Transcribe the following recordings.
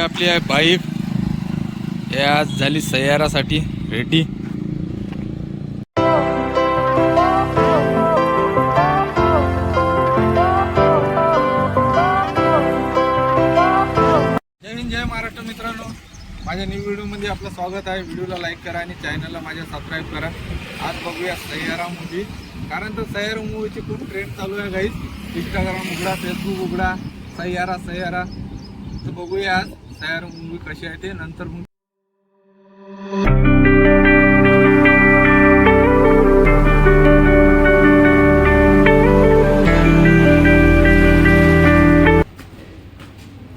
आपली आहे बाईक हे आज झाली सय्यारासाठी रेडी जय हिंद जय महाराष्ट्र मित्रांनो. माझ्या न्यू व्हिडिओमध्ये आपलं स्वागत आहे. व्हिडिओला लाईक करा आणि चॅनलला माझ्या सबस्क्राईब करा. आज बघूया सह्यारा मूवी कारण तर सह्यारा मूवीची खूप ट्रेंड चालू आहे गाईज इंस्टाग्राम उघडा फेसबुक उघडा. सह्यारा सह्यारा तर बघूया आज. सह्यारा मूवी कशी आहे ते नंतर मग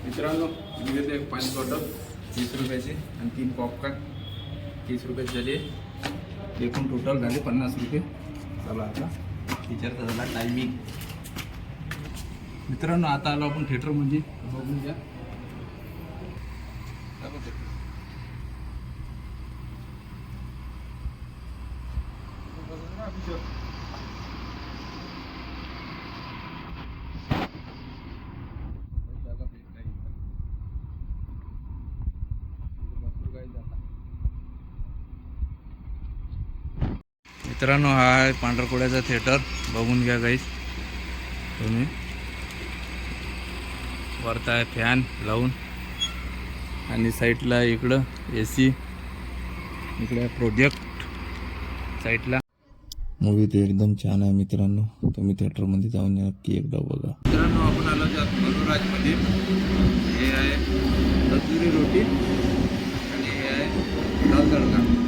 मित्रांनो मी घेतो एक पाच बॉटल तीस रुपयाची आणि तीन पॉपकॉर्न तीस रुपयाचे झाले एकूण टोटल झाले पन्नास रुपये. चला आता. टीचरचा झाला टायमिंग मित्रांनो आता आलो आपण थिएटरमध्ये बघून घ्या. जागा मित्रांनो हा आहे पांढरकुड्याचा थिएटर बघून घ्या गाईस तुम्ही. वरता आहे फॅन लावून. आणि साईडला इकडं ए सी इकडे प्रोजेक्ट साईडला मूवी तर एकदम छान आहे मित्रांनो. तुम्ही थिएटरमध्ये जाऊन नक्की एकदा बघा. मित्रांनो आपण आलो आहोत मनोराजमध्ये हे आहे तंदुरी रोटी आणि हे आहे दाल तडका.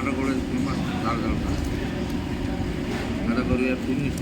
ನಾಟಕಗಳು ತುಂಬ ಸಾರ್ಥ ನಾಟಕಗಳಿಗೆ ತುಂಬ ಇಷ್ಟ